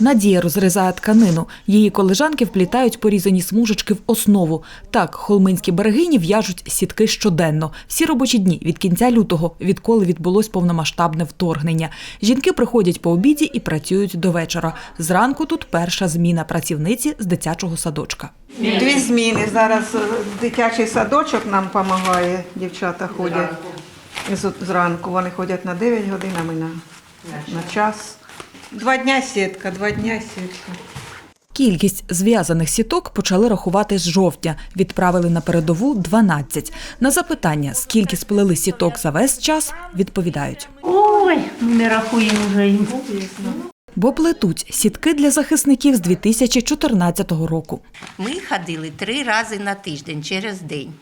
Надія розрізає тканину. Її колежанки вплітають порізані смужечки в основу. Так, холминські берегині в'яжуть сітки щоденно. Всі робочі дні від кінця лютого, відколи відбулось повномасштабне вторгнення. Жінки приходять по обіді і працюють до вечора. Зранку тут перша зміна працівниці з дитячого садочка. Дві зміни. Зараз е, дитячий садочок нам допомагає, дівчата ходять зранку. Вони ходять на 9 годин, а ми на, на час. Два дня сітка, два дня сітка. Кількість зв'язаних сіток почали рахувати з жовтня. Відправили на передову 12. На запитання, скільки сплели сіток за весь час, відповідають. Ой, ми не рахуємо вже їм. Бо плетуть сітки для захисників з 2014 року. Ми ходили три рази на тиждень через день.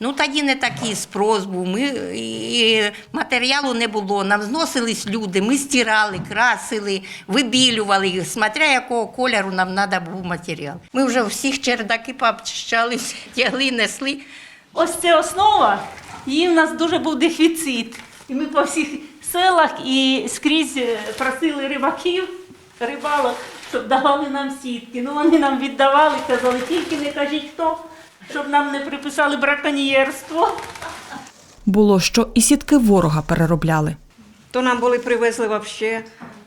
Ну тоді не такий спрос був. Ми і матеріалу не було. Нам зносились люди. Ми стирали, красили, вибілювали, їх, смотря якого кольору нам треба був матеріал. Ми вже всіх чердаки пообчищали, тягли, несли. Ось це основа, її в нас дуже був дефіцит. І ми по всіх селах і скрізь е, просили рибаків, рибалок, щоб давали нам сітки. Ну вони нам віддавали, казали, тільки не кажіть хто, щоб нам не приписали браконьєрство. Було, що і сітки ворога переробляли. То нам були привезли взагалі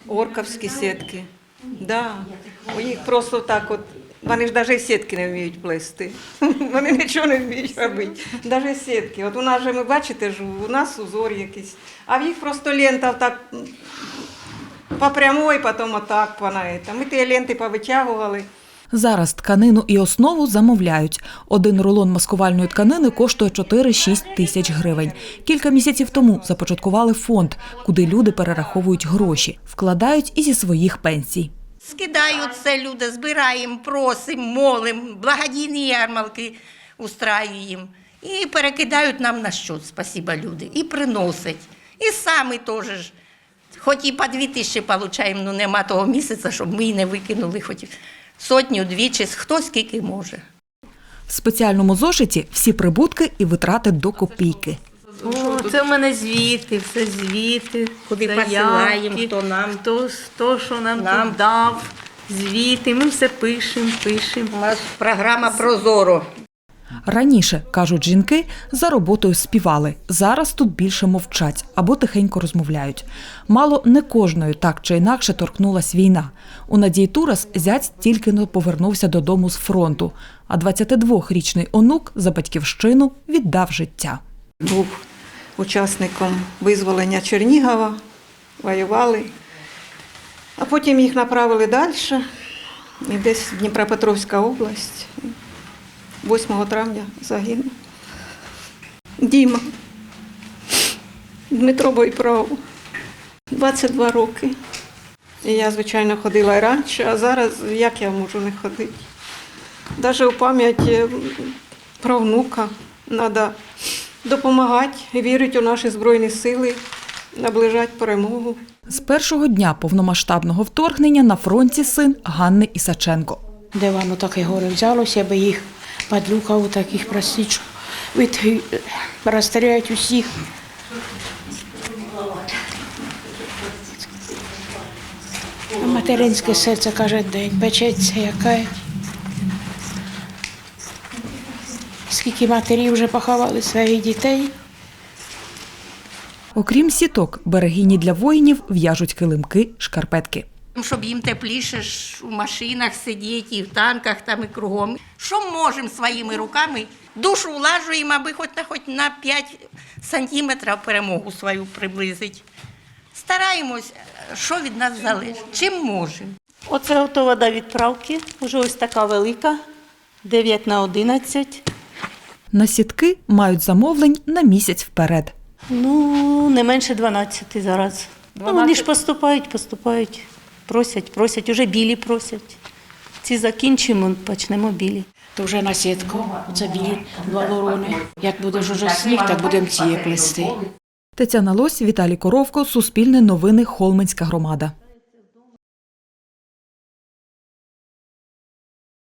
орковські сітки. Да. У їх просто так от. Вони ж навіть сітки не вміють плести. Вони нічого не вміють робити. Навіть сітки. От у нас же, ви бачите, ж, у нас узор якийсь. А в їх просто лента так по прямой, потім отак по на это. Ми ті ленти повитягували. Зараз тканину і основу замовляють. Один рулон маскувальної тканини коштує 4-6 тисяч гривень. Кілька місяців тому започаткували фонд, куди люди перераховують гроші, вкладають і зі своїх пенсій. Скидають це люди, збираємо, просимо, молимо, благодійні ярмарки устраюємо. І перекидають нам на щот, спасіба люди, і приносять. І самі теж. Хоч і по дві тисячі отримуємо, ну нема того місяця, щоб ми не викинули хоч сотню, двічі, хто скільки може. В спеціальному зошиті всі прибутки і витрати до копійки. О, це в мене звіти, все звіти, Куди посилаємо, хто нам. хто, хто що нам, Нам. дав, звіти. Ми все пишемо, пишемо. У нас програма Прозоро. Раніше, кажуть жінки, за роботою співали. Зараз тут більше мовчать або тихенько розмовляють. Мало не кожною так чи інакше торкнулась війна. У Надії Турас зять тільки но повернувся додому з фронту, а 22-річний онук за батьківщину віддав життя. Був учасником визволення Чернігова, воювали. А потім їх направили далі, і десь Дніпропетровська область. 8 травня загинув. Діма. Дмитро Бойправ. 22 роки. І я, звичайно, ходила і раніше, а зараз як я можу не ходити? Навіть у пам'ять про внука треба допомагати, вірити у наші Збройні сили, наближати перемогу. З першого дня повномасштабного вторгнення на фронті син Ганни Ісаченко. Де воно таке горе взялося, аби їх падлюка у таких простить, що від розстріляють усіх. Материнське серце каже день, печеться яка. Скільки матерів вже поховали своїх дітей. Окрім сіток, берегині для воїнів в'яжуть килимки, шкарпетки. Щоб їм тепліше ж у машинах сидіти, і в танках там і кругом. Що можемо своїми руками? Душу влажуємо, аби хоч на хоч на 5 сантиметрів перемогу свою приблизити. Стараємось, що від нас залежить, чим можемо. Оце готова до відправки, вже ось така велика, 9 на 11. На сітки мають замовлень на місяць вперед. Ну, не менше 12 зараз. Ну, вони ж поступають, поступають, просять, просять, уже білі просять. Ці закінчимо, почнемо білі. То вже на сітку, це білі два ворони. Як буде ж уже сніг, так будемо ці плести. Тетяна Лось, Віталій Коровко, Суспільне новини, Холменська громада.